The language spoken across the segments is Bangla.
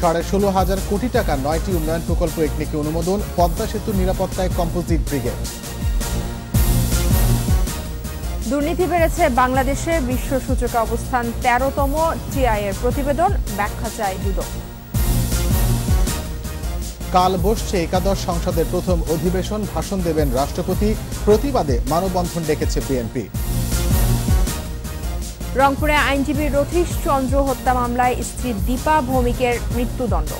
সাড়ে ষোলো হাজার কোটি টাকা নয়টি উন্নয়ন প্রকল্প একনিকে অনুমোদন পদ্মা সেতুর নিরাপত্তায় কম্পোজিট ব্রিগেড। দুর্নীতি বেড়েছে বাংলাদেশে বিশ্ব সূচকে অবস্থান তেরোতম টিআই এর প্রতিবেদন ব্যাখ্যা চায় দুদক। কাল বসছে একাদশ সংসদের প্রথম অধিবেশন ভাষণ দেবেন রাষ্ট্রপতি প্রতিবাদে মানববন্ধন ডেকেছে বিএনপি। রংপুরে আইনজীবী রথীশ চন্দ্র হত্যা মামলায় স্ত্রী দীপা ভৌমিকের মৃত্যুদণ্ড।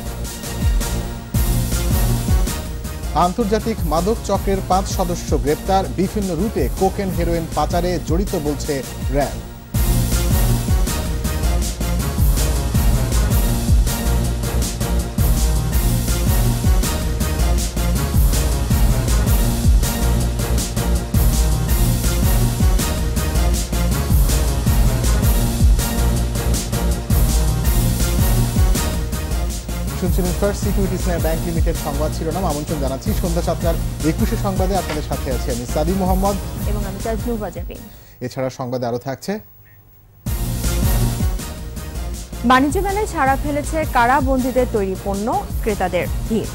আন্তর্জাতিক মাদক চক্রের পাঁচ সদস্য গ্রেপ্তার, বিভিন্ন রুটে কোকেন হেরোইন পাচারে জড়িত বলছে র্যাব। ফার্স্ট সিকিউরিটিস নিয়ে ব্যাংক লিমিটেড সংবাদ শিরোনাম আমন্ত্রণ জানাচ্ছি। সন্ধ্যা সাতটার একুশে সংবাদে আপনাদের সাথে আছি আমি সাদি মোহাম্মদ। এবং আমি তাজনুর বাজাবি। এছাড়া সংবাদে আরও থাকছে। বাণিজ্য মেলায় ছাড়া ফেলেছে কারা বন্দীদের তৈরি পণ্য ক্রেতাদের ভিড়।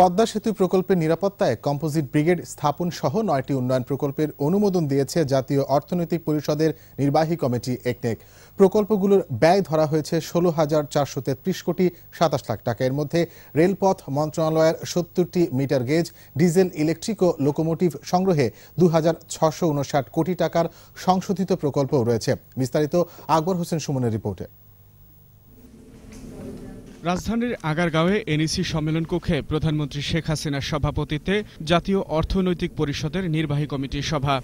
পদ্মা সেতু প্রকল্পের নিরাপত্তায় কম্পোজিট ব্রিগেড স্থাপন সহ নয়টি উন্নয়ন প্রকল্পের অনুমোদন দিয়েছে জাতীয় অর্থনৈতিক পরিষদের নির্বাহী কমিটি একনেক। প্রকল্পগুলোর ব্যয় ধরা হয়েছে ষোলো হাজার চারশো তেত্রিশ কোটি সাতাশ লাখ টাকা। এর মধ্যে রেলপথ মন্ত্রণালয়ের সত্তরটি মিটার গেজ, ডিজেল, ইলেকট্রিক ও লোকোমোটিভ সংগ্রহে দু হাজার ছশো উনষাট কোটি টাকার সংশোধিত প্রকল্পও রয়েছে। বিস্তারিত আকবর হোসেন সুমনের রিপোর্টে। রাজধানীর আগারগাঁওয়ে এনইসি সম্মেলন কক্ষে প্রধানমন্ত্রী শেখ হাসিনার সভাপতিত্বে জাতীয় অর্থনৈতিক পরিষদের নির্বাহী কমিটির সভা।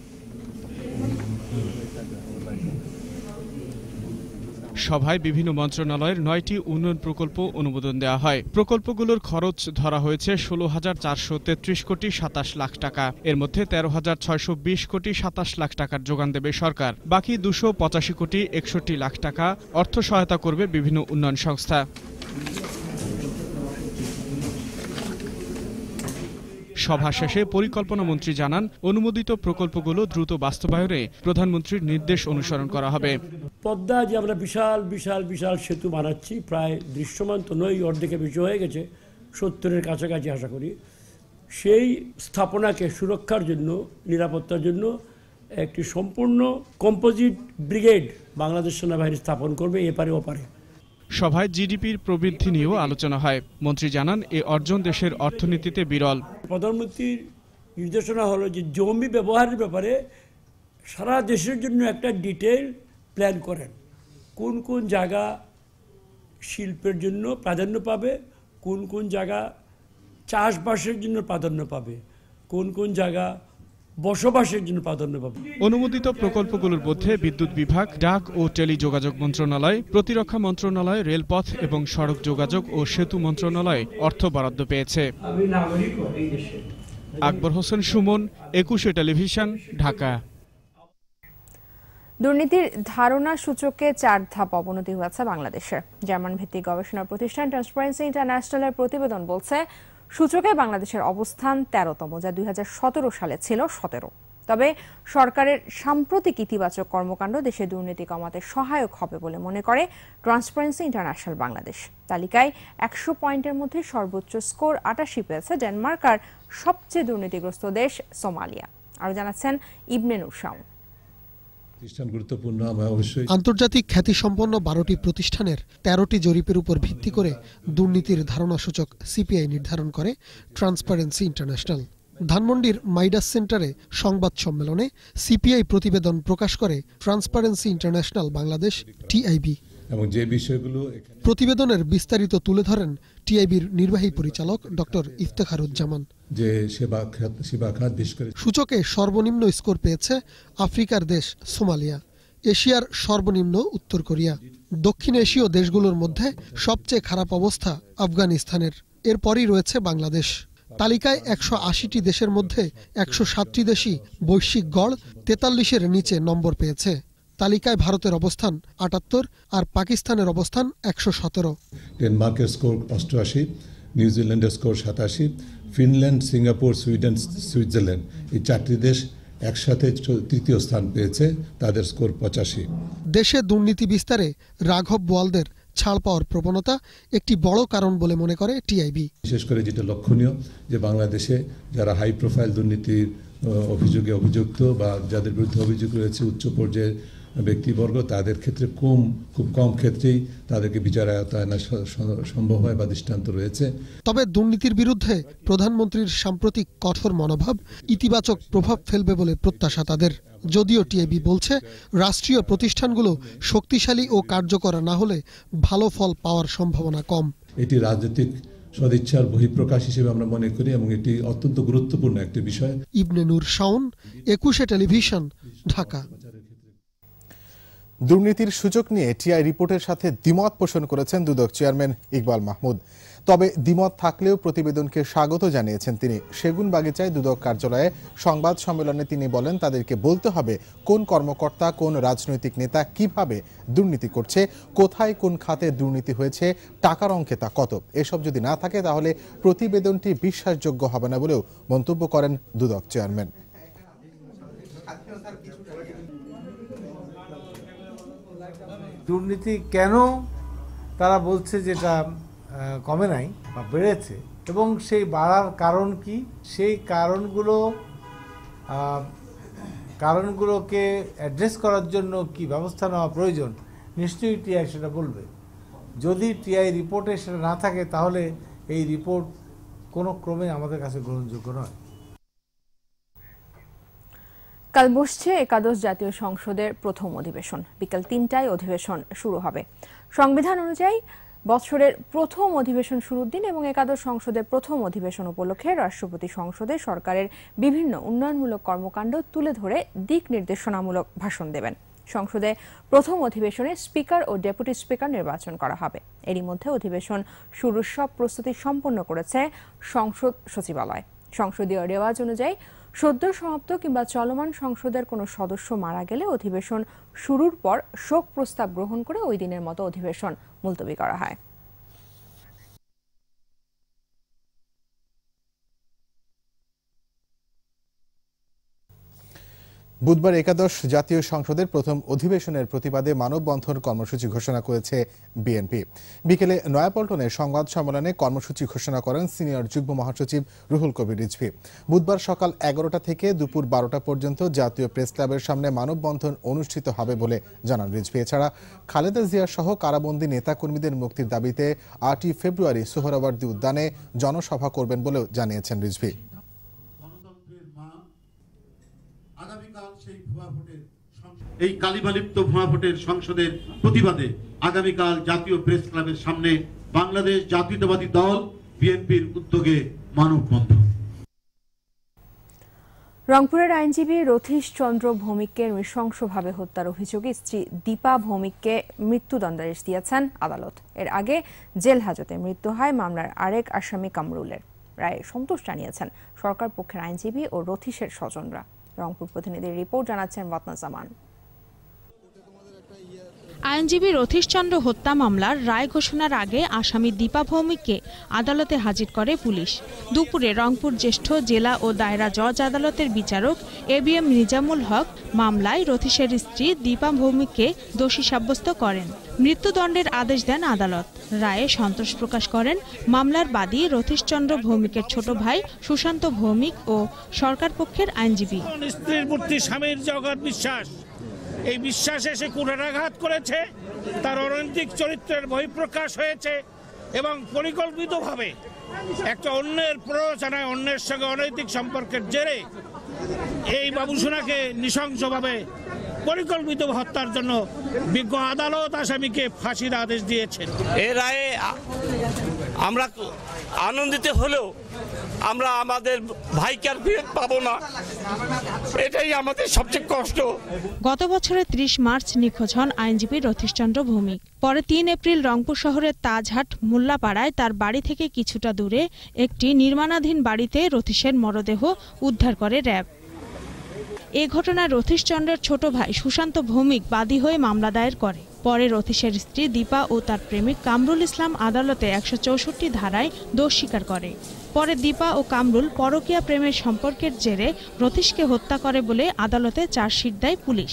সভায় বিভিন্ন মন্ত্রণালয়ের নয়টি উন্নয়ন প্রকল্প অনুমোদন দেওয়া হয়। প্রকল্পগুলোর খরচ ধরা হয়েছে ষোলো হাজার চারশো তেত্রিশ কোটি সাতাশ লাখ টাকা। এর মধ্যে তেরো হাজার ছয়শো বিশ কোটি সাতাশ লাখ টাকার যোগান দেবে সরকার। বাকি দুশো পঁচাশি কোটি একষট্টি লাখ টাকা অর্থ সহায়তা করবে বিভিন্ন উন্নয়ন সংস্থা। সভা শেষে পরিকল্পনা মন্ত্রী জানান, অনুমোদিত প্রকল্পগুলো দ্রুত বাস্তবায়নে প্রধানমন্ত্রীর নির্দেশ অনুসরণ করা হবে। পদ্মা যে আমরা বিশাল বিশাল বিশাল সেতু বানাচ্ছি, প্রায় দৃশ্যমান তো নয় অর্ধেকে বেশি হয়ে গেছে, সত্তরের কাছাকাছি আশা করি। সেই স্থাপনাকে সুরক্ষার জন্য, নিরাপত্তার জন্য একটি সম্পূর্ণ কম্পোজিট ব্রিগেড বাংলাদেশ সেনাবাহিনী স্থাপন করবে এপারে ওপারে। সভায় জিডিপির প্রবৃদ্ধি নিয়েও আলোচনা হয়। মন্ত্রী জানান, এ অর্জন দেশের অর্থনীতিতে বিরল। প্রধানমন্ত্রীর নির্দেশনা হলো যে জমি ব্যবহারের ব্যাপারে সারা দেশের জন্য একটা ডিটেল প্ল্যান করেন। কোন কোন জায়গা শিল্পের জন্য প্রাধান্য পাবে, কোন কোন জায়গা চাষবাসের জন্য প্রাধান্য পাবে, কোন কোন জায়গা বসবাসের জন্য প্রাধান্য পাবে। অনুমোদিত প্রকল্পগুলোর মধ্যে বিদ্যুৎ বিভাগ ডাক ও টেলিযোগাযোগ মন্ত্রণালয় প্রতিরক্ষা মন্ত্রণালয় রেলপথ এবং সড়ক যোগাযোগ ও সেতু মন্ত্রণালয় অর্থ বরাদ্দ পেয়েছে। আমি নাগরিক এই দেশে। আকবর হোসেন সুমন একুশে টেলিভিশন ঢাকা। দুর্নীতির ধারণা সূচকে চার ধাপ অবনতি হয়েছে বাংলাদেশের জার্মান ভিত্তিক গবেষণা প্রতিষ্ঠান ট্রান্সপারেন্সি ইন্টারন্যাশনালের প্রতিবেদন বলছে সূচকে বাংলাদেশের অবস্থান তেরোতম, যা দুই হাজার সতেরো সালে ছিল সতেরো। তবে সরকারের সাম্প্রতিক ইতিবাচক কর্মকাণ্ড দেশে দুর্নীতি কমাতে সহায়ক হবে বলে মনে করে ট্রান্সপারেন্সি ইন্টারন্যাশনাল বাংলাদেশ তালিকায় একশো পয়েন্টের মধ্যে সর্বোচ্চ স্কোর আটাশি পেয়েছে ডেনমার্ক আর সবচেয়ে দুর্নীতিগ্রস্ত দেশ সোমালিয়া। আরও জানাচ্ছেন ইবনে নুর শাওন। প্রতিষ্ঠান গুরুত্বপূর্ণ আমরা অবশ্যই আন্তর্জাতিক খ্যাতিসম্পন্ন বারোটি প্রতিষ্ঠানের তেরোটি জরিপের উপর ভিত্তি করে দুর্নীতির ধারণা সূচক সিপিআই নির্ধারণ করে ট্রান্সপারেন্সি ইন্টারন্যাশনাল ধানমন্ডির মাইডাস সেন্টারে সংবাদ সম্মেলনে সিপিআই প্রতিবেদন প্রকাশ করে ট্রান্সপারেন্সি ইন্টারন্যাশনাল বাংলাদেশ টিআইবি এবং যে বিষয়গুলো প্রতিবেদনের বিস্তারিত তুলে ধরেন টিআইবির নির্বাহী পরিচালক ডক্টর ইফতেখারুজ্জামান। যে সেবা খাত সেবা খাত বিশেষ করে। সূচকে সর্বনিম্ন স্কোর পেয়েছে আফ্রিকার দেশ সোমালিয়া এশিয়ার সর্বনিম্ন উত্তর কোরিয়া। দক্ষিণ এশীয় দেশগুলোর মধ্যে সবচেয়ে খারাপ অবস্থা আফগানিস্তানের। এরপরই রয়েছে বাংলাদেশ। তালিকায় একশো আশিটি দেশের মধ্যে একশো সাতটি দেশই বৈশ্বিক গড় তেতাল্লিশের নিচে নম্বর পেয়েছে। তালিকায় ভারতের অবস্থান আটাত্তর আর পাকিস্তানের অবস্থান একশো সতেরো। ডেনমার্কের স্কোর অষ্টআশি নিউজিল্যান্ডের স্কোর সাতাশি ফিনল্যান্ড সিঙ্গাপুর সুইডেন সুইজারল্যান্ড এই চারটি দেশ একসাথে তৃতীয় স্থান পেয়েছে তাদের স্কোর পঁচাশি। দেশে দুর্নীতি বিস্তারে রাঘব বোয়ালদের ছাড় পাওয়ার প্রবণতা একটি বড় কারণ বলে মনে করে টিআইবি। বিশেষ করে যেটা লক্ষণীয় যে বাংলাদেশে যারা হাই প্রোফাইল দুর্নীতির অভিযোগে অভিযুক্ত বা যাদের বিরুদ্ধে অভিযোগ রয়েছে উচ্চ পর্যায়ের ব্যক্তিবর্গ তাদের ক্ষেত্রে কম খুব কম ক্ষেত্রেই তাদেরকে বিচার আয়তায়না স- স- সম্ভব হয় বা দৃষ্টান্ত রয়েছে। তবে দুর্নীতির বিরুদ্ধে প্রধানমন্ত্রীর সাম্প্রতিক কঠোর মনোভাব ইতিবাচক প্রভাব ফেলবে বলে প্রত্যাশা তাদের। যদিও টিআইবি বলছে রাষ্ট্রীয় প্রতিষ্ঠানগুলো শক্তিশালী ও কার্যকর না হলে ভালো ফল পাওয়ার সম্ভাবনা কম। এটি রাজনৈতিক সদিচ্ছার বহিঃপ্রকাশ হিসেবে আমরা মনে করি এবং এটি অত্যন্ত গুরুত্বপূর্ণ একটি বিষয়। ইবনে নূর শাওন একুশে টেলিভিশন ঢাকা। দুর্নীতির সুযোগ নিয়ে টিআই রিপোর্টের সাথে দ্বিমত পোষণ করেছেন দুদক চেয়ারম্যান ইকবাল মাহমুদ। তবে দ্বিমত থাকলেও প্রতিবেদনকে স্বাগত জানিয়েছেন তিনি। সেগুন বাগিচায় দুদক কার্যালয়ে সংবাদ সম্মেলনে তিনি বলেন, তাদেরকে বলতে হবে কোন কর্মকর্তা, কোন রাজনৈতিক নেতা কীভাবে দুর্নীতি করছে, কোথায় কোন খাতে দুর্নীতি হয়েছে, টাকার অঙ্কে তা কত। এসব যদি না থাকে, তাহলে প্রতিবেদনটি বিশ্বাসযোগ্য হবে না বলেও মন্তব্য করেন দুদক চেয়ারম্যান। দুর্নীতি কেন তারা বলছে যেটা কমে নাই বা বেড়েছে? এবং সেই বাড়ার কারণ কি? সেই কারণগুলো কারণগুলোকে অ্যাড্রেস করার জন্য কি ব্যবস্থা নেওয়া প্রয়োজন? নিশ্চয়ই টিআই সেটা বলবে। যদি টিআই রিপোর্টে সেটা না থাকে, তাহলে এই রিপোর্ট কোনো ক্রমে আমাদের কাছে গ্রহণযোগ্য নয়। কাল বসছে একাদশ জাতীয় সংসদের প্রথম অধিবেশন। বিকাল তিনটায় অধিবেশন শুরু হবে। সংবিধান অনুযায়ী বছরের প্রথম অধিবেশন শুরুর দিন এবং একাদশ সংসদের প্রথম অধিবেশন উপলক্ষে রাষ্ট্রপতি সংসদে সরকারের বিভিন্ন উন্নয়নমূলক কর্মকাণ্ড তুলে ধরে দিক নির্দেশনামূলক ভাষণ দেবেন। সংসদে প্রথম অধিবেশনে স্পিকার ও ডেপুটি স্পিকার নির্বাচন করা হবে। এরই মধ্যে অধিবেশন শুরুর সব প্রস্তুতি সম্পন্ন করেছে সংসদ সচিবালয়। সংসদীয় রেওয়াজ অনুযায়ী সদ্য সমাপ্ত কিংবা চলমান সংসদের কোনো সদস্য মারা গেলে অধিবেশন শুরুর পর শোক প্রস্তাব গ্রহণ করে ওই দিনের মতো অধিবেশন মুলতবি করা হয়। বুধবার একাদশ জাতীয় সংসদের প্রথম অধিবেশনের প্রতিবাদে মানববন্ধন কর্মসূচি ঘোষণা করেছে বিএনপি। বিকেলে নয়াপল্টনে সংবাদ সম্মেলনে কর্মসূচি ঘোষণা করেন সিনিয়র যুগ্ম মহাসচিব রুহুল কবির রিজভি। বুধবার সকাল এগারোটা থেকে দুপুর বারোটা পর্যন্ত জাতীয় প্রেস ক্লাবের সামনে মানববন্ধন অনুষ্ঠিত হবে বলে জানান রিজভি। এছাড়া খালেদা জিয়া সহ কারাবন্দী নেতাকর্মীদের মুক্তির দাবিতে আটই ফেব্রুয়ারি সোহরাওয়ার্দী উদ্যানে জনসভা করবেন বলেও জানিয়েছেন রিজভি গণতন্ত্রের মা আগামীকাল সেই ভুয়া ভোটের সংস- এই কালিমালিপ্ত ভুয়া ভোটের সংসদের প্রতিবাদে আগামীকাল জাতীয় প্রেস ক্লাবের সামনে বাংলাদেশ জাতীয়তাবাদী দল বিএনপির উদ্যোগে মানববন্ধন। রংপুরের আইনজীবী রথীশ চন্দ্র ভৌমিককে নৃশংসভাবে হত্যার অভিযোগে স্ত্রী দীপা ভৌমিককে মৃত্যুদণ্ডাদেশ দিয়েছেন আদালত। এর আগে জেল হাজতে মৃত্যু হয় মামলার আরেক আসামি কামরুলের। রায়ে সন্তোষ জানিয়েছেন সরকার পক্ষের আইনজীবী ও রথীশের স্বজনরা। রংপুর প্রতিনিধির রিপোর্ট জানাচ্ছেন রত্না জামান আইনজীবী রথীশচন্দ্র হত্যা মামলার রায় ঘোষণার আগে আসামি দীপা ভৌমিককে আদালতে হাজির করে পুলিশ। দুপুরে রংপুর জ্যেষ্ঠ জেলা ও দায়রা জজ আদালতের বিচারক A B M Nizamul Haque মামলায় রথীশের স্ত্রী দীপা ভৌমিককে দোষী সাব্যস্ত করেন। মৃত্যুদণ্ডের আদেশ দেন আদালত। রায়ে সন্তোষ প্রকাশ করেন, মামলার বাদী রথীশচন্দ্র ভৌমিকের ছোট ভাই সুশান্ত ভৌমিক ও সরকার পক্ষের আইনজীবী। স্ত্রীর প্রতি স্বামীর জগৎ বিশ্বাস। এই বিশ্বাসে সে কুঠারাঘাত করেছে, তার অনৈতিক চরিত্রের বহিঃপ্রকাশ হয়েছে এবং পরিকল্পিতভাবে একটা অন্যের প্ররোচনায়, অন্যের সঙ্গে অনৈতিক সম্পর্কের জেরে এই বাবুসোনাকে নৃশংসভাবে পরিকল্পিত হত্যার জন্য বিজ্ঞ আদালত আসামিকে ফাঁসির আদেশ দিয়েছেন। এ রায়ে আমরা আনন্দিত হলেও আমরা আমাদের ভাইকে আর পাবো না। এটাই আমাদের সবচেয়ে কষ্ট। গত বছরের ত্রিশ মার্চ নিখোঁজ হন আইনজীবী রথীশচন্দ্র ভৌমিক। পরে তিন এপ্রিল রংপুর শহরের তাজহাট, মোল্লাপাড়ায় তার বাড়ি থেকে কিছুটা দূরে একটি নির্মাণাধীন বাড়িতে রথীশের মরদেহ উদ্ধার করে র্যাব। এ ঘটনায় রথীশচন্দ্রের ছোট ভাই সুশান্ত ভৌমিক বাদী হয়ে মামলা দায়ের করে। পরে রথীশের স্ত্রী দীপা ও তার প্রেমিক কামরুল ইসলাম আদালতে একশো চৌষট্টি ধারায় দোষ স্বীকার করে। পরে দীপা ও কামরুল পরকীয়া প্রেমের সম্পর্কের জেরে রথীশকে হত্যা করে বলে আদালতে চার্জশিট দেয় পুলিশ।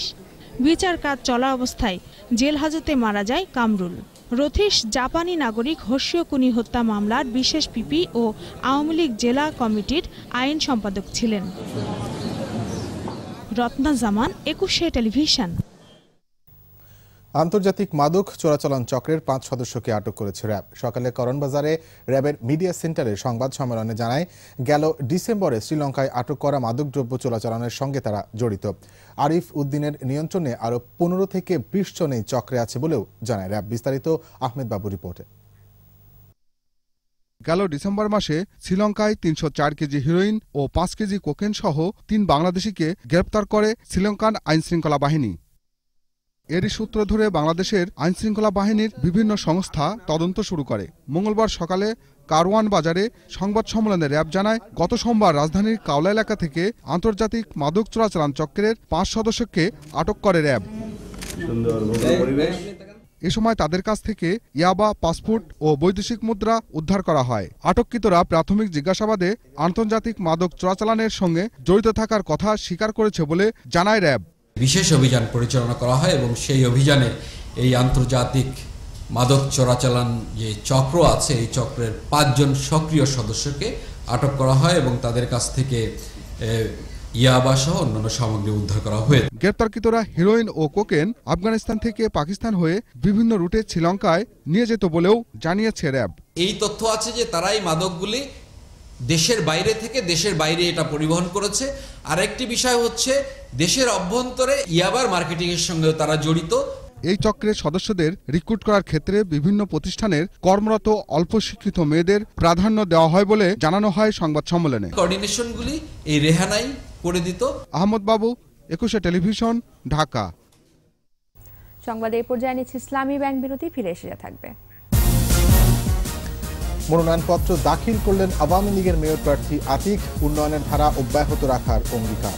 বিচার কাজ চলা অবস্থায় জেল হাজতে মারা যায় কামরুল। রথীশ জাপানি নাগরিক হর্ষীয় কুনি হত্যা মামলার বিশেষ পিপি ও আওয়ামী লীগ জেলা কমিটির আইন সম্পাদক ছিলেন। রত্না জামান, একুশে টেলিভিশন। আন্তর্জাতিক মাদক চোরাচালান চক্রের পাঁচ সদস্যকে আটক করেছে র্যাব। সকালে করণবাজারে র্যাবের মিডিয়া সেন্টারে সংবাদ সম্মেলনে জানায়, গেল ডিসেম্বরে শ্রীলঙ্কায় আটক করা মাদকদ্রব্য চোরাচালানের সঙ্গে তারা জড়িত। আরিফ উদ্দিনের নিয়ন্ত্রণে আরও পনেরো থেকে বিশ জন এই চক্রে আছে বলেও জানায় র্যাব। বিস্তারিত আহমেদ বাবু রিপোর্টে। গেল ডিসেম্বর মাসে শ্রীলঙ্কায় তিনশো চার কেজি হিরোইন ও পাঁচ কেজি কোকেন সহ তিন বাংলাদেশিকে গ্রেপ্তার করে শ্রীলঙ্কান আইনশৃঙ্খলা বাহিনী। এরই সূত্র ধরে বাংলাদেশের আইনশৃঙ্খলা বাহিনীর বিভিন্ন সংস্থা তদন্ত শুরু করে। মঙ্গলবার সকালে কারওয়ান বাজারে সংবাদ সম্মেলনে র্যাব জানায়, গত সোমবার রাজধানীর কাওলা এলাকা থেকে আন্তর্জাতিক মাদক চোরাচালান চক্রের পাঁচ সদস্যকে আটক করে র্যাব। এ সময় তাদের কাছ থেকে ইয়াবা পাসপোর্ট ও বৈদেশিক মুদ্রা উদ্ধার করা হয়। আটককৃতরা প্রাথমিক জিজ্ঞাসাবাদে আন্তর্জাতিক মাদক চোরাচালানের সঙ্গে জড়িত থাকার কথা স্বীকার করেছে বলে জানায় র্যাব। বিশেষ অভিযান পরিচালনা করা হয় এবং সেই অভিযানে এই আন্তর্জাতিক মাদক চোরাচালান যে চক্র আছে এই চক্রের পাঁচজন সক্রিয় সদস্যকে আটক করা হয় এবং তাদের কাছ থেকে ইয়াবা সহ অন্যান্য সামগ্রী উদ্ধার করা হয়েছে গ্রেপ্তারকৃতরা হিরোইন ও কোকেন আফগানিস্তান থেকে পাকিস্তান হয়ে বিভিন্ন রুটে শ্রীলঙ্কায় নিয়ে যেত বলেও জানিয়েছে র্যাব। এই তথ্য আছে যে তারাই এই মাদকগুলি দেশের বাইরে থেকে দেশের বাইরে এটা পরিবহন করেছে। আর একটি বিষয় হচ্ছে দেশের অভ্যন্তরে ইয়াবার মার্কেটিং এর সঙ্গেও তারা জড়িত। এই চক্রের সদস্যদের রিক্রুট করার ক্ষেত্রে বিভিন্ন প্রতিষ্ঠানের কর্মরত অল্প শিক্ষিত মেয়েদের প্রাধান্য দেওয়া হয় বলে জানানো হয় সংবাদ সম্মেলনে। কোঅর্ডিনেশনগুলি এই রেহানাই করে দিত। আহমদ বাবু একুশে টেলিভিশন ঢাকা। সংবাদে এই পর্যায়ে নিচ্ছে ইসলামী ব্যাংক বিরতি ফিরে এসে থাকবে। মনোনয়নপত্র দাখিল করলেন আওয়ামী লীগের মেয়র প্রার্থী আতিক উন্নয়নের ধারা অব্যাহত রাখার অঙ্গীকার।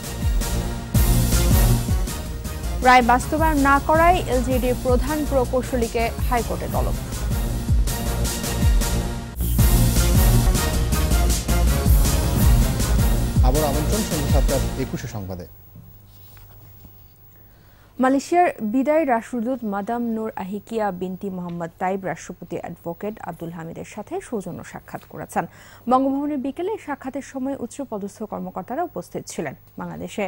রায় বাস্তবায়ন না করায় এলজিডির প্রধান প্রকৌশলীকে হাইকোর্টে তলব। আবার আমন্ত্রণ সন্ধ্যা সাতটার একুশে সংবাদে। মালয়েশিয়ার বিদায় রাষ্ট্রদূত মাদাম নূর আহিকিয়া বিনতি মোহাম্মদ তাইব রাষ্ট্রপতি অ্যাডভোকেট আব্দুল হামিদের সাথে সৌজন্য সাক্ষাৎ করেছেন। বঙ্গভবনের বিকেলে সাক্ষাতের সময় উচ্চপদস্থ কর্মকর্তারা উপস্থিত ছিলেন। বাংলাদেশে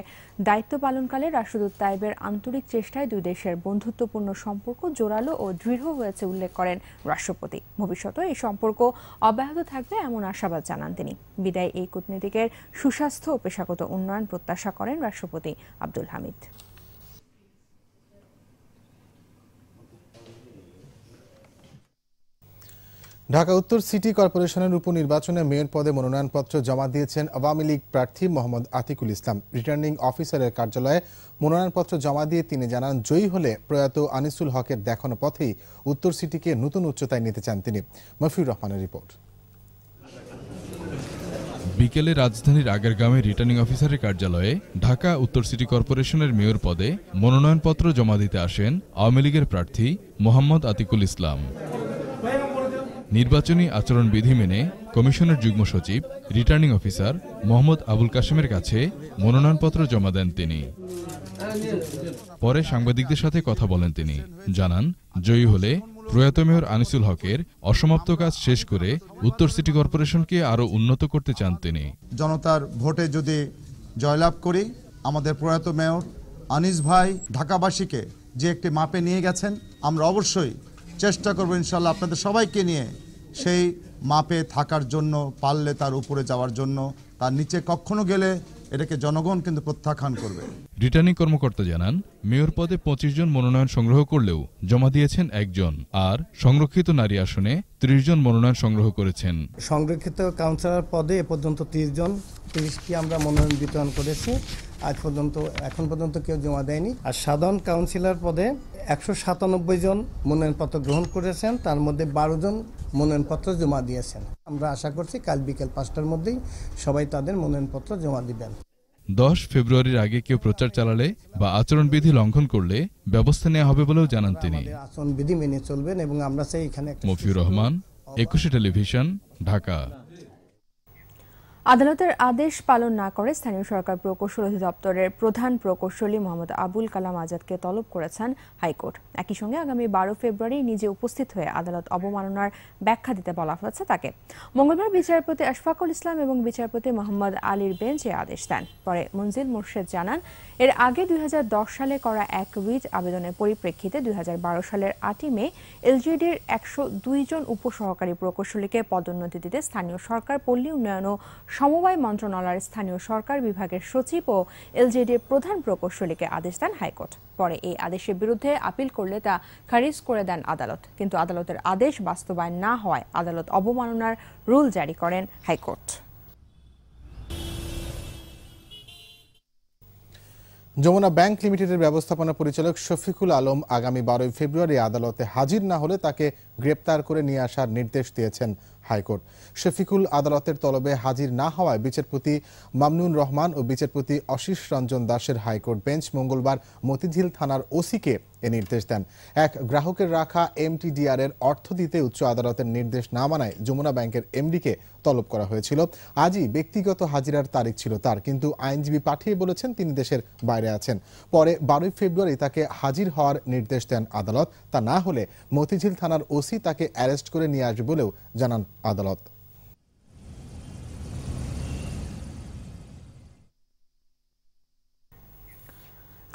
দায়িত্ব পালনকালে রাষ্ট্রদূত তাইবের আন্তরিক চেষ্টায় দুই দেশের বন্ধুত্বপূর্ণ সম্পর্ক জোরালো ও দৃঢ় হয়েছে উল্লেখ করেন রাষ্ট্রপতি। ভবিষ্যতে এই সম্পর্ক অব্যাহত থাকবে এমন আশাবাদ জানান তিনি। বিদায় এই কূটনীতিকের সুস্বাস্থ্য ও পেশাগত উন্নয়ন প্রত্যাশা করেন রাষ্ট্রপতি আব্দুল হামিদ। ঢাকা উত্তর সিটি কর্পোরেশনের উপনির্বাচনে মেয়র পদে মনোনয়নপত্র জমা দিয়েছেন আওয়ামী লীগ প্রার্থী মোহাম্মদ আতিকুল ইসলাম। রিটার্নিং অফিসারের কার্যালয়ে মনোনয়নপত্র জমা দিয়ে তিনি জানান, জয়ী হলে প্রয়াত আনিসুল হকের দেখানো পথেই উত্তর সিটিকে নতুন উচ্চতায় নিতে চান তিনি। মফিউর রহমানের রিপোর্ট। বিকেলে রাজধানীর আগেরগাঁওয়ে রিটার্নিং অফিসারের কার্যালয়ে ঢাকা উত্তর সিটি কর্পোরেশনের মেয়র পদে মনোনয়নপত্র জমা দিতে আসেন আওয়ামী লীগের প্রার্থী মোহাম্মদ আতিকুল ইসলাম। নির্বাচনী আচরণ বিধি মেনে কমিশনের যুগ্ম সচিব, রিটার্নিং অফিসার মোহাম্মদ আবুল কাশেমের কাছে মনোনয়নপত্র জমা দেন তিনি। পরে সাংবাদিকদের সাথে কথা বলেন তিনি। জানান, জয়ী হলে প্রয়াত মেয়র আনিসুল হকের অসমাপ্ত কাজ শেষ করে উত্তর সিটি কর্পোরেশনকে আরও উন্নত করতে চান তিনি। জনতার ভোটে যদি জয়লাভ করি, আমাদের প্রয়াত মেয়র আনিস ভাই ঢাকাবাসীকে যে একটি মাপে নিয়ে গেছেন, আমরা অবশ্যই চেষ্টা করব ইনশাল্লাহ আপনাদের সবাইকে নিয়ে সেই মাপে থাকার জন্য, পারলে তার উপরে যাওয়ার জন্য, তার নিচে কখনো গেলে এটাকে জনগণ কিন্তু প্রত্যাখ্যান করবে। রিটার্নিং কর্মকর্তা জানান, মেয়র পদে পঁচিশ জন মনোনয়ন সংগ্রহ করলেও জমা দিয়েছেন একজন, আর সংরক্ষিত নারী আসনে ত্রিশ জন মনোনয়ন সংগ্রহ করেছেন। সংরক্ষিত কাউন্সিলর পদে এ পর্যন্ত তিরিশ জন, তিরিশটি আমরা মনোনয়ন বিতরণ করেছি। আজ পর্যন্ত, এখন পর্যন্ত কেউ জমা দেয়নি। আর সাধারণ কাউন্সিলর পদে একশো সাতানব্বই জন মনোনয়নপত্র গ্রহণ করেছেন, তার মধ্যে বারো জন মনোনয়নপত্র জমা দিয়েছেন। আমরা আশা করছি কাল বিকেল পাঁচটার মধ্যেই সবাই তাদের মনোনয়নপত্র জমা দিবেন। দশ ফেব্রুয়ারির আগে কেউ প্রচার চালালে বা আচরণবিধি লঙ্ঘন করলে ব্যবস্থা নেওয়া হবে বলেও জানান তিনি। আচরণবিধি মেনে চলবেন এবং আমরা সেইখানে মফিউর রহমান একুশে টেলিভিশন ঢাকা। আদালতের আদেশ পালন না করে স্থানীয় সরকার প্রকৌশল অধিদপ্তরের প্রধান প্রকৌশলী মোহাম্মদ আবুল কালাম আজাদকে তলব করেছেন হাইকোর্ট। একই সঙ্গে আগামী বারো ফেব্রুয়ারি নিজে উপস্থিত হয়ে আদালত অবমাননার ব্যাখ্যা দিতে বলা হয়েছে তাকে। মঙ্গলবার বিচারপতি আশফাকুল ইসলাম এবং বিচারপতি মোহাম্মদ আলীর বেঞ্চ এ আদেশ দেন। পরে মঞ্জিল মোর্শেদ জানান, এর আগে দুই হাজার দশ সালে করা এক রিট আবেদনের পরিপ্রেক্ষিতে দুই হাজার বারো সালের আটই মে এলজিডির একশো জন উপসহকারী প্রকৌশলীকে পদোন্নতি দিতে স্থানীয় সরকার পল্লী উন্নয়ন ও সমবায় মন্ত্রণালয়ের স্থানীয় সরকার বিভাগের সচিব ও এলজেডির প্রধান প্রকৌশলীকে আদেশ দেন হাইকোর্ট। পরে এই আদেশের বিরুদ্ধে আপিল করলে তা খারিজ করে দেন আদালত। কিন্তু আদালতের আদেশ বাস্তবায়ন না হওয়ায় আদালত অবমাননার রুল জারি করেন হাইকোর্ট। যমুনা ব্যাংক লিমিটেডের ব্যবস্থাপনা পরিচালক শফিকুল আলম আগামী বারোই ফেব্রুয়ারি আদালতে হাজির না হলে তাকে গ্রেপ্তার করে নিয়ে আসার নির্দেশ দিয়েছেন হাইকোর্ট। শফিকুল আদালতের তলবে হাজির না হওয়ায় বিচারপতি মামনুন রহমান ও বিচারপতি অশিস রঞ্জন দাসের হাইকোর্ট বেঞ্চ মঙ্গলবার মতিঝিল থানার ওসিকে এ নির্দেশ দেন। এক গ্রাহকের রাখা এমটিডিআর এর অর্থ দিতে উচ্চ আদালতের নির্দেশ না মানায় যমুনা ব্যাংকের এমডিকে তলব করা হয়েছিল। আজই ব্যক্তিগত হাজিরার তারিখ ছিল তার, কিন্তু আইনজীবী পাঠিয়ে বলেছেন তিনি দেশের বাইরে আছেন। পরে বারোই ফেব্রুয়ারি তাকে হাজির হওয়ার নির্দেশ দেন আদালত। তা না হলে মতিঝিল থানার ওসি তাকে অ্যারেস্ট করে নিয়ে আসবে বলেও জানান আদালত।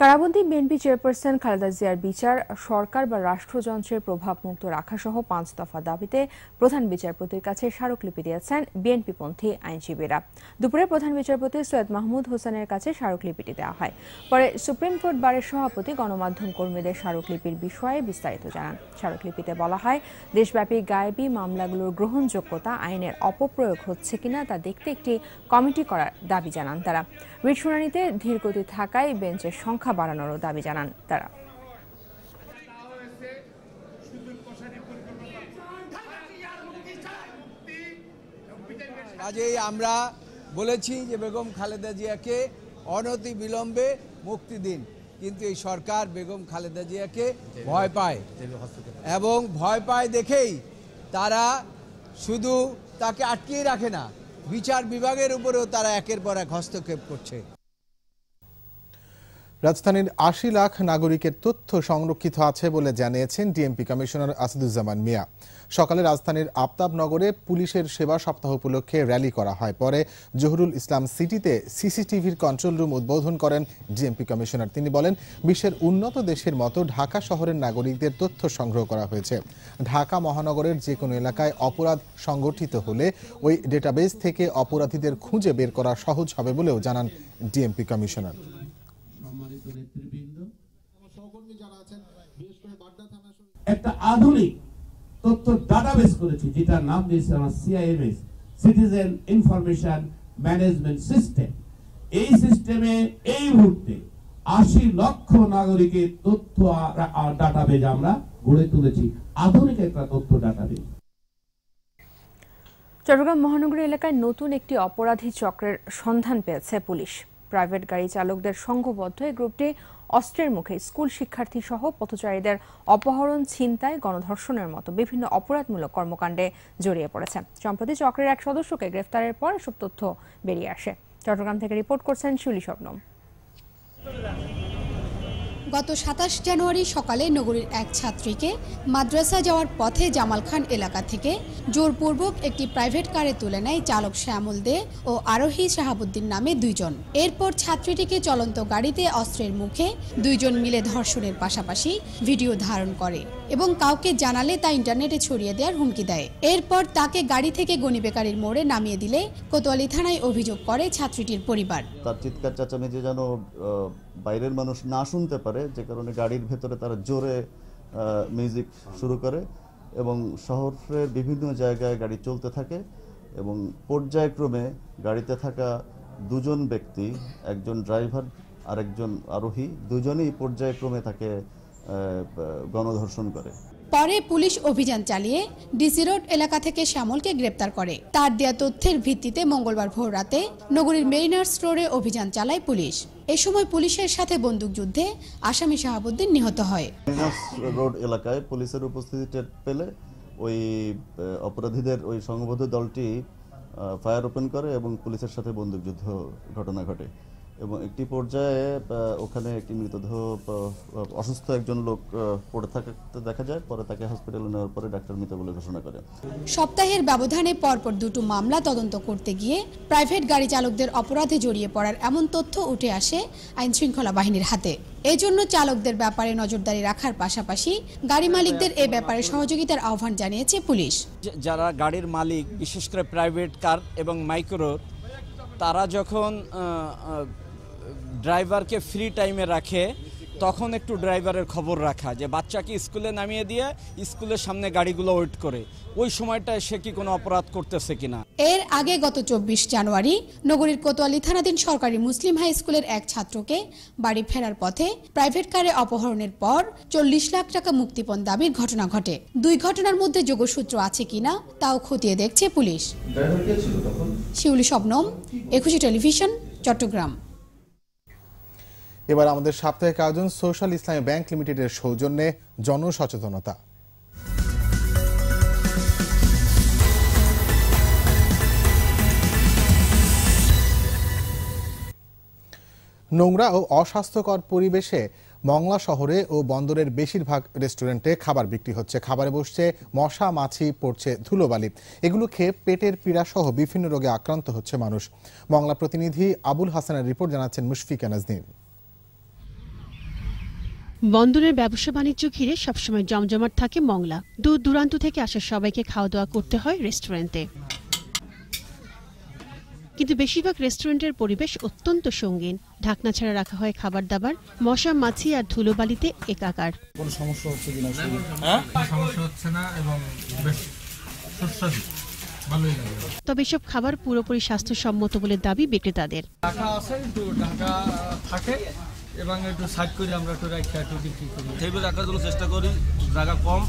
কারাবন্দী বিএনপি চেয়ারপারসন খালেদা জিয়ার বিচার, সরকার বা রাষ্ট্রযন্ত্রের প্রভাব মুক্ত রাখা সহ পাঁচ দফা দাবিতে প্রধান বিচারপতির কাছে স্মারকলিপি দিয়েছেন বিএনপিপন্থী আইনজীবীরা। দুপুরে প্রধান বিচারপতি সৈয়দ মাহমুদ হোসেনের কাছে স্মারকলিপিটি দেওয়া হয়। পরে সুপ্রিম কোর্ট বারের সভাপতি, গণমাধ্যম কর্মীদের স্মারকলিপির বিষয়ে বিস্তারিত জানান। স্মারকলিপিতে বলা হয়, দেশব্যাপী গায়েবী মামলাগুলোর গ্রহণযোগ্যতা আইনের অপপ্রয়োগ হচ্ছে কিনা তা দেখতে একটি কমিটি করার দাবি জানান তারা। রিট শুনানিতে ধীরগতি থাকায় বেঞ্চের সংখ্যা বাড়ানোরও দাবি জানান তারা। কাজেই আমরা বলেছি যে বেগম খালেদা জিয়াকে অনতি বিলম্বে মুক্তি দিন, কিন্তু এই সরকার বেগম খালেদা জিয়াকে ভয় পায় এবং ভয় পায় দেখেই তারা শুধু তাকে আটকিয়ে রাখে না, বিচার বিভাগের উপরেও তারা একের পর এক হস্তক্ষেপ করছে। রাজধানীর আশি লাখ নাগরিকের তথ্য সংরক্ষিত আছে বলে জানিয়েছেন ডিএমপি কমিশনার আসাদুজ্জামান মিয়া। সকালে রাজধানীর আফতাবনগরে পুলিশের সেবা সপ্তাহ উপলক্ষে র্যালি করা হয়। পরে জহুরুল ইসলাম সিটিতে সিসিটিভির কন্ট্রোল রুম উদ্বোধন করেন ডিএমপি কমিশনার। তিনি বলেন, বিশ্বের উন্নত দেশের মতো ঢাকা শহরের নাগরিকদের তথ্য সংগ্রহ করা হয়েছে। ঢাকা মহানগরের যে কোনো এলাকায় অপরাধ সংগঠিত হলে ওই ডেটাবেস থেকে অপরাধীদের খুঁজে বের করা সহজ হবে বলেও জানান ডিএমপি কমিশনার। একটা আধুনিক তথ্য ডাটাবেস করেছি, যেটার নাম দিয়েছে আমার CIMS citizen information management system এই সিস্টেমে এই মুহূর্তে আশি লক্ষ নাগরিকের তথ্য ডাটাবেজ আমরা গড়ে তুলেছি, আধুনিক একটা তথ্য ডাটাবেজ চট্টগ্রাম মহানগরী এলাকায় নতুন একটি অপরাধী চক্রের সন্ধান পেয়েছে পুলিশ। প্রাইভেট গাড়ি চালকদের সংঘবদ্ধ এই গ্রুপটি অস্ত্রের মুখে স্কুল শিক্ষার্থী সহ পথচারীদের অপহরণ, ছিনতাই, গণধর্ষণের মতো বিভিন্ন অপরাধমূলক কর্মকাণ্ডে জড়িয়ে পড়েছে। সম্প্রতি চক্রের এক সদস্যকে গ্রেফতারের পর এসব তথ্য বেরিয়ে আসে। চট্টগ্রাম থেকে রিপোর্ট করছেন শিউলি শবনম। গত সাতাশ জানুয়ারি সকালে নগরীর এক ছাত্রীকে মাদ্রাসা যাওয়ার পথে জামাল খান এলাকা থেকে জোরপূর্বক একটি প্রাইভেট কারে তুলে নেয় চালক শ্যামল দে ও আরোহী শাহাবুদ্দিন নামে দুইজন। এরপর ছাত্রীটিকে চলন্ত গাড়িতে অস্ত্রের মুখে দুইজন মিলে ধর্ষণের পাশাপাশি ভিডিও ধারণ করে। এবং কাউকে জানালে তা ইন্টারনেটে ছড়িয়ে দেওয়ার হুমকি দেয়। এরপর তাকে গাড়ি থেকে গণিবেকারীর মোড়ে নামিয়ে দিলে কোতোয়ালি থানায় অভিযোগ করে ছাত্রীটির পরিবার। তার চিৎকার চেঁচামেচি যেন বাইরের মানুষ না শুনতে পারে, যে কারণে গাড়ির ভেতরে তারা জোরে মিউজিক শুরু করে এবং শহরের বিভিন্ন জায়গায় গাড়ি চলতে থাকে এবং পর্যায়ক্রমে গাড়িতে থাকা দুজন ব্যক্তি, একজন ড্রাইভার আরেকজন আরোহী, দুজনেই পর্যায়ক্রমে তাকে গণধর্ষণ করে। পরে পুলিশ অভিযান চালিয়ে ডিসি রোড এলাকা থেকে শ্যামলকে গ্রেপ্তার করে। তার দেয়া তথ্যের ভিত্তিতে মঙ্গলবার ভোর রাতে নগরীর মেরিনার্স রোডে অভিযান চালায় পুলিশ। এ সময় পুলিশের সাথে বন্দুকযুদ্ধে আসামি শাহাবুদ্দিন নিহত হয়। মিনাস রোড এলাকায় পুলিশের উপস্থিতি টের পেলে ওই অপরাধীদের ওই সংঘবদ্ধ দলটি ফায়ার ওপেন করে এবং পুলিশের সাথে বন্দুকযুদ্ধ ঘটনা ঘটে। এবং একটি পর্যায়ে ওখানে একটি মৃতদেহ অসুস্থ একজন লোক পড়ে থাকতে দেখা যায় পরে তাকে হসপিটালে নেওয়ার পরে ডাক্তার মৃত বলে ঘোষণা করে। সপ্তাহের ব্যবধানে পরপর দুটো মামলা তদন্ত করতে গিয়ে প্রাইভেট গাড়ি চালকদের অপরাধে জড়িয়ে পড়ার এমন তথ্য উঠে আসে আইন শৃঙ্খলা বাহিনীর হাতে। এজন্য চালকদের ব্যাপারে নজরদারি রাখার পাশাপাশি গাড়ি মালিকদের এ ব্যাপারে সহযোগিতার আহ্বান জানিয়েছে পুলিশ। যারা গাড়ির মালিক বিশেষ করে প্রাইভেট কার এবং মাইক্রো তারা যখন ড্রাইভারকে ফ্রি টাইমে রাখে তখন একটু ড্রাইভারের খবর রাখা যে বাচ্চাকে স্কুলে নামিয়ে দিয়ে স্কুলের সামনে গাড়িগুলো ওয়েট করে। ওই সময়টায় সে কি কোনো অপরাধ করতেছে কিনা? এর আগে গত চব্বিশ জানুয়ারি নগরীর কোতোয়ালি থানাধীন সরকারি মুসলিম হাই স্কুলের এক ছাত্রকে বাড়ি ফেরার পথে প্রাইভেট কারে অপহরণের পর চল্লিশ লাখ টাকা মুক্তিপণ দাবির ঘটনা ঘটে। দুই ঘটনার মধ্যে যোগসূত্র আছে কিনা তাও খতিয়ে দেখছে পুলিশ। শিউলি শবনম একুশে টেলিভিশন চট্টগ্রাম। এবার আমাদের সাপ্তাহিক আয়োজন সোশ্যাল ইসলামী ব্যাংক লিমিটেডের সৌজন্যে জনসচেতনতা। নোংরা ও অস্বাস্থ্যকর পরিবেশে মংলা শহরে ও বন্দরের বেশিরভাগ রেস্টুরেন্টে খাবার বিক্রি হচ্ছে। খাবারে বসছে মশা, মাছি, পড়ছে ধুলোবালি। এগুলো খেয়ে পেটের পীড়া সহ বিভিন্ন রোগে আক্রান্ত হচ্ছে মানুষ। মংলা প্রতিনিধি আবুল হাসানের রিপোর্ট জানাচ্ছেন মুশফিকা নাজনীন বন্দরের ব্যবসা বাণিজ্য ঘিরে সবসময় জমজমাট থাকে মংলা। দূর দূরান্ত থেকে আসা সবাইকে খাওয়া দাওয়া করতে হয় রেস্টুরেন্টে। কিন্তু বেশিরভাগ রেস্টুরেন্টের পরিবেশ অত্যন্ত সঙ্গীন। ঢাকনা ছাড়া রাখা হয় খাবার দাবার মশা মাছি আর ধুলোবালিতে একাকার। কোনো সমস্যা হচ্ছে কিনা হ্যাঁ? সমস্যা হচ্ছে না এবং বেশ সুস্বাদু। তবে এসব খাবার পুরোপুরি স্বাস্থ্যসম্মত বলে দাবি বিক্রেতাদের। ঢাকা আছে ঢাকা থাকে। এবং একটু সাইড করে আমরা একটু রাখি একটু বিক্রি করি। রাখার জন্য চেষ্টা করি জায়গা কম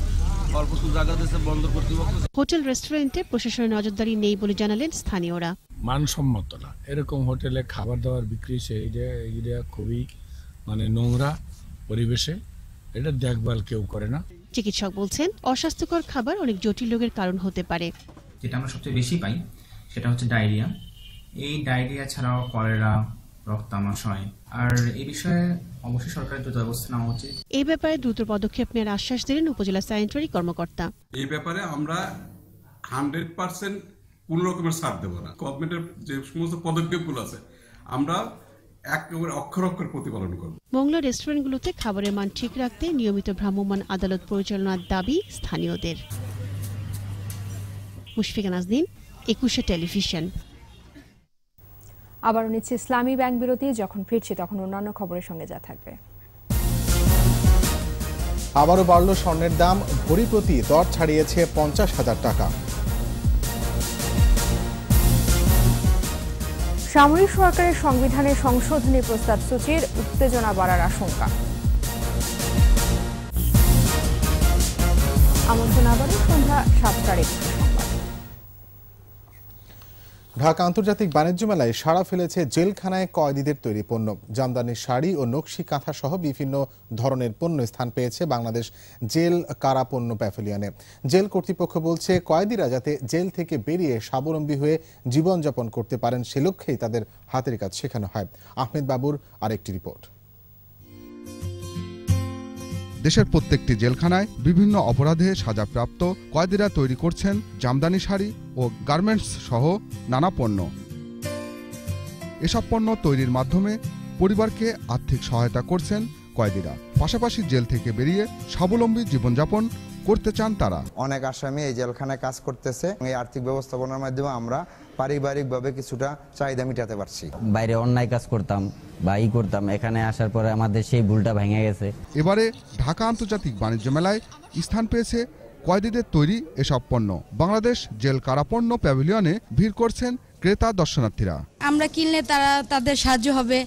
হোটেল রেস্টুরেন্টে প্রশাসনের নজরদারি নেই বলে জানালেন স্থানীয়রা। মানসম্মত না। এরকম হোটেলে খাবার দাবার বিক্রি সে এটা খুবই মানে নোংরা পরিবেশে এটা দেখভাল কেউ করে না। চিকিৎসক বলছেন অস্বাস্থ্যকর খাবার অনেক জটিল রোগের কারণ হতে পারে। যেটা আমরা সবচেয়ে বেশি পাই সেটা হচ্ছে ডায়রিয়া। এই ডায়রিয়া ছাড়াও কলেরা রক্তামাশয় আর এই বিষয়ে অবশ্যই সরকারের দ্রুত ব্যবস্থা নেওয়া উচিত। এই ব্যাপারে দ্রুত পদক্ষেপ নেওয়ার আশ্বাস দিলেন উপজেলা স্যানিটারি কর্মকর্তা। এই ব্যাপারে আমরা হান্ড্রেড পার্সেন্ট কোনো রকমের ছাড় দেবো না। গভর্নমেন্টের যে সমস্ত পদক্ষেপগুলো আছে আমরা একেবারে অক্ষর অক্ষর প্রতিপালন করব। মংলা রেস্টুরেন্টগুলোতে খাবারের মান ঠিক রাখতে নিয়মিত ভ্রাম্যমাণ আদালত পরিচালনার দাবি স্থানীয়দের। মুশফিকা নাজনীন একুশে টেলিভিশন। আবারও নিচ্ছে ইসলামী ব্যাংক বিরতি যখন ফিরছি তখন অন্যান্য খবরের সঙ্গে যা থাকবে। আবারও বাড়ল স্বর্ণের দাম ভরি প্রতি দর ছাড়িয়েছে পঞ্চাশ হাজার টাকা। সামরিক সরকারের সংবিধানে সংশোধনী প্রস্তাব সূচির উত্তেজনা বাড়ার আশঙ্কা। আমন্ত্রণ আবারও সন্ধ্যা সাতটার ঢাকা আন্তর্জাতিক বাণিজ্য মেলায় সাড়া ফেলেছে জেলখানায় কয়েদিদের তৈরি পণ্য। জামদানির শাড়ি ও নকশি কাঁথা সহ বিভিন্ন ধরনের পণ্য স্থান পেয়েছে বাংলাদেশ জেল কারা পণ্য প্যাভিলিয়নে। জেল কর্তৃপক্ষ বলছে, কয়েদিরা যাতে জেল থেকে বেরিয়ে স্বাবলম্বী হয়ে জীবনযাপন করতে পারেন সে লক্ষ্যেই তাদের হাতের কাজ শেখানো হয়। আহমেদ বাবুর আরেকটি রিপোর্ট। দেশের প্রত্যেকটি জেলখানায় বিভিন্ন অপরাধে সাজাপ্রাপ্ত কয়েদিরা তৈরি করছেন জামদানি শাড়ি ও গার্মেন্টস সহ নানা পণ্য। এসব পণ্য তৈরির মাধ্যমে পরিবারকে আর্থিক সহায়তা করছেন কয়েদিরা। পাশাপাশি জেল থেকে বেরিয়ে স্বাবলম্বী জীবনযাপন করতে চান তারা। অনেক আসামি এই জেলখানায় কাজ করতেছে। এই আর্থিক ব্যবস্থাপনার মাধ্যমে আমরা পারিবারিকভাবে কিছুটা চাহিদা মেটাতে পারছি। বাইরে অন্যায় কাজ করতাম বা ই করতাম এখানে আসার পরে আমাদের সেই ভুলটা ভেঙে গেছে। এবারে ঢাকা আন্তর্জাতিক বাণিজ্য মেলায় স্থান পেয়েছে কয়েদিদের তৈরি এসব পণ্য। বাংলাদেশ জেল কারাপণ্য প্যাভিলিয়নে ভিড় করছেন ক্রেতা দর্শনার্থীরা। আমরা কিনলে তারা তাদের সাহায্য হবে।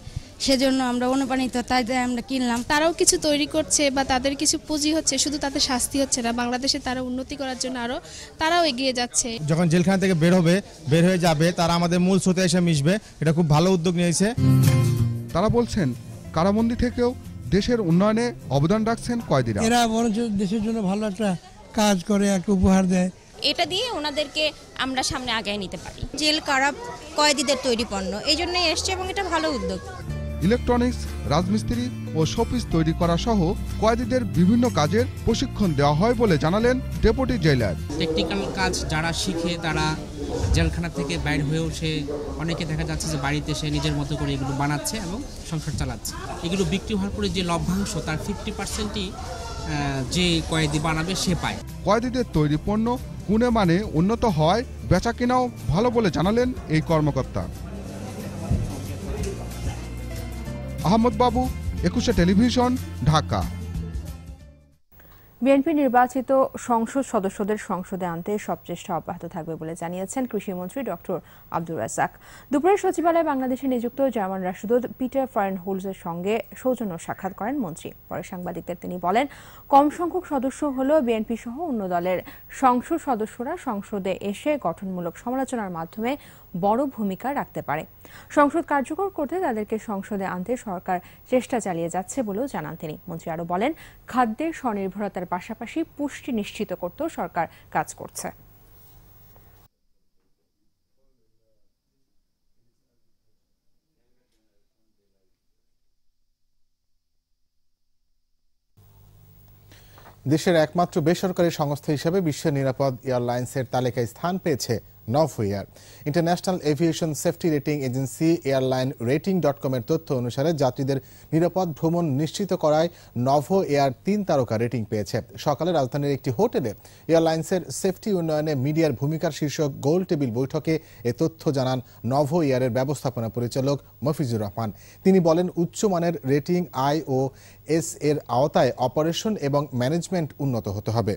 সেজন্য আমরা অনুপ্রাণিত তাই তাই আমরা কিনলাম। তারাও কিছু তৈরি করছে বা তাদের কিছু পুঁজি হচ্ছে শুধু তাদের শাস্তি হচ্ছে না বাংলাদেশে তারা উন্নতি করার জন্য আরও তারাও এগিয়ে যাচ্ছে। যখন জেলখানা থেকে বের হবে বের হয়ে যাবে তারা আমাদের মূল স্রোতে এসে মিশবে এটা খুব ভালো উদ্যোগ নিয়েছে। তারা বলছেন কারাবন্দি থেকেও দেশের উন্নয়নে অবদান রাখছেন কয়েদিরা। এরা বরঞ্চ দেশের জন্য ভালো একটা কাজ করে একটা উপহার দেয়। এটা দিয়ে ওনাদেরকে আমরা সামনে আগায় নিতে পারি। জেল কারা কয়েদিদের তৈরি পণ্য এই জন্যই এসছে এবং এটা ভালো উদ্যোগ। ইলেকট্রনিক্স রাজমিস্ত্রি ও শোপিস তৈরি করা সহ কয়েদিদের বিভিন্ন কাজের প্রশিক্ষণ দেওয়া হয় বলে জানালেন ডেপুটি জেলার। টেকনিক্যাল কাজ যারা শিখে তারা জেলখানা থেকে বাইর হয়েও সে অনেকে দেখা যাচ্ছে যে বাড়িতে সে নিজের মতো করে এগুলো বানাচ্ছে এবং সংসার চালাচ্ছে। এগুলো বিক্রি হওয়ার পরে যে লভ্যাংশ তার ফিফটি পার্সেন্টই যে কয়েদি বানাবে সে পায়। কয়েদিদের তৈরি পণ্য গুণে মানে উন্নত হয় বেচা কেনাও ভালো বলে জানালেন এই কর্মকর্তা। আহমদ বাবু, একুশে টেলিভিশন, ঢাকা। বিএনপি নির্বাচিত সংসদ সদস্যদের সংসদে আনতে সব চেষ্টা অব্যাহত থাকবে বলে জানিয়েছেন কৃষিমন্ত্রী ডক্টর আব্দুর রাজাক দুপুরে সচিবালয়ে বাংলাদেশে নিযুক্ত জার্মান রাষ্ট্রদূত পিটার ফারেন হোলসের সঙ্গে সৌজন্য সাক্ষাৎ করেন মন্ত্রী। পরে সাংবাদিকদের তিনি বলেন, কম সংখ্যক সদস্য হলেও বিএনপি সহ অন্য দলের সংসদ সদস্যরা সংসদে এসে গঠনমূলক সমালোচনার মাধ্যমে বড় ভূমিকা রাখতে পারে। সংসদ কার্যকর করতে তাদেরকে সংসদে আনতে সরকার চেষ্টা চালিয়ে যাচ্ছে বলেও জানান তিনি। মন্ত্রী আরও বলেন, খাদ্যের স্বনির্ভরতার পাশাপাশি পুষ্টি নিশ্চিত করতেও সরকার কাজ করছে। দেশের একমাত্র বেসরকারি সংস্থা হিসেবে বিশ্ব নিরাপদ এয়ারলাইন্সের তালিকায় স্থান পেয়েছে Novo Air international aviation safety rating agency airline rating dot কমের তথ্য অনুসারে যাত্রীদের নিরাপদ ভ্রমণ নিশ্চিত করায় নভো এয়ার তিন তারকা রেটিং পেয়েছে। সকালে রাজধানীর একটি হোটেলে এয়ারলাইন্সের সেফটি উন্নয়নে মিডিয়ার ভূমিকার শীর্ষক গোল টেবিল বৈঠকে এ তথ্য জানান নভো এয়ারের ব্যবস্থাপনা পরিচালক মফিজুর রহমান। তিনি বলেন, উচ্চমানের রেটিং আই ও এস এর আওতায় অপারেশন এবং ম্যানেজমেন্ট উন্নত হতে হবে।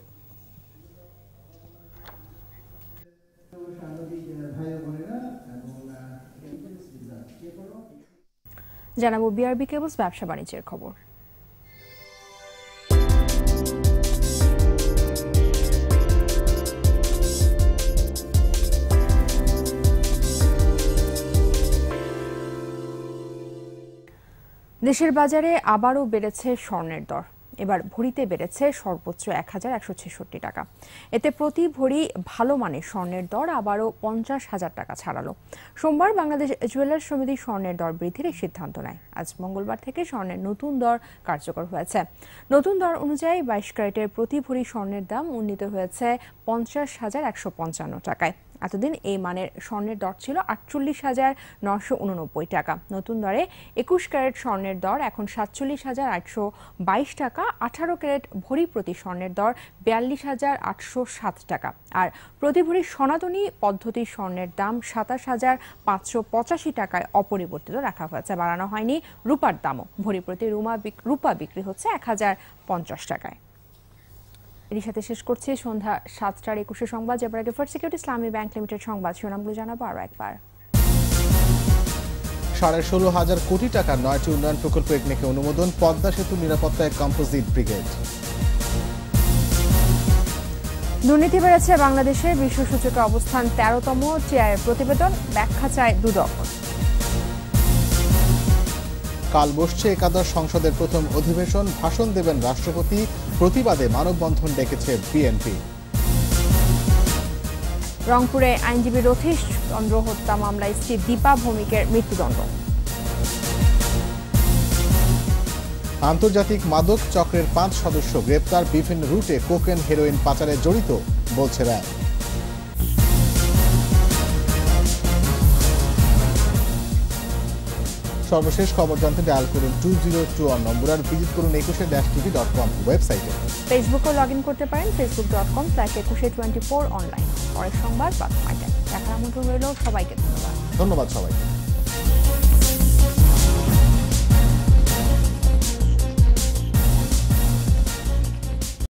জানাব বিআরবি কেবলস ব্যবসা বাণিজ্যের খবর। দেশের বাজারে আবারও বেড়েছে স্বর্ণের দর। এবার ভরিতে বেড়েছে সর্বোচ্চ এক হাজার একশো ছেষট্টি টাকা। এতে প্রতি ভরি ভালো মানের স্বর্ণের দর আবারও পঞ্চাশ হাজার টাকা ছাড়ালো। সোমবার বাংলাদেশ জুয়েলার্স সমিতি স্বর্ণের দর বৃদ্ধির সিদ্ধান্ত নেয়। আজ মঙ্গলবার থেকে স্বর্ণের নতুন দর কার্যকর হয়েছে। নতুন দর অনুযায়ী বাইশ ক্যারেটের প্রতি ভরি স্বর্ণের দাম উন্নীত হয়েছে পঞ্চাশ হাজার একশো পঞ্চান্ন টাকায়। এতদিন এই মানের স্বর্ণের দর ছিল আটচল্লিশ হাজার নশো উননব্বই টাকা। নতুন দরে একুশ ক্যারেট স্বর্ণের দর এখন সাতচল্লিশ হাজার আটশো বাইশ টাকা, আঠারো ক্যারেট ভরি প্রতি স্বর্ণের দর বিয়াল্লিশ হাজার আটশো সাত টাকা। আর প্রতি ভরি সনাতনী পদ্ধতির স্বর্ণের দাম সাতাশ হাজার পাঁচশো পঁচাশি টাকায় অপরিবর্তিত রাখা হয়েছে, বাড়ানো হয়নি। রূপার দামও। ভরি প্রতি রুমা রূপা বিক্রি হচ্ছে এক হাজার পঞ্চাশ টাকায়। এরই সাথে শেষ করছি সন্ধ্যা সাতটার একুশে সংবাদ। যাবার আগে First Security Islami Bank Limited সংবাদ শিরোনামগুলো জানাব আরও একবার। সাড়ে ষোলো হাজার কোটি টাকার নয়টি উন্নয়ন প্রকল্প একনেকে অনুমোদন পদ্মা সেতু নিরাপত্তায় কম্পোজিট ব্রিগেড। দুর্নীতি বেড়েছে বাংলাদেশে বিশ্ব সূচকে অবস্থান তেরোতম চেয়ারের প্রতিবেদন ব্যাখ্যা চায় দুদক। কাল বসছে একাদশ সংসদের প্রথম অধিবেশন। ভাষণ দেবেন রাষ্ট্রপতি। প্রতিবাদে মানববন্ধন ডেকেছে বিএনপি। রংপুরে আইনজীবী রথীশ চন্দ্র হত্যা মামলায় স্ত্রী দীপা ভৌমিকের মৃত্যুদণ্ড। আন্তর্জাতিক মাদক চক্রের পাঁচ সদস্য গ্রেপ্তার। বিভিন্ন রুটে কোকেন হেরোইন পাচারে জড়িত বলছে র্যাব। সর্বশেষ খবর জানতে ডায়াল করুন টু জিরো টু ওয়ান নম্বর আর ভিজিট করুন Ekushey dash TV dot com ওয়েবসাইটে ফেসবুকেও লগ ইন করতে পারেন Facebook dot com slash Ekushey twenty four online পরের সংবাদ বা দেখার আমন্ত্রণ রইল সবাইকে ধন্যবাদ। ধন্যবাদ সবাইকে।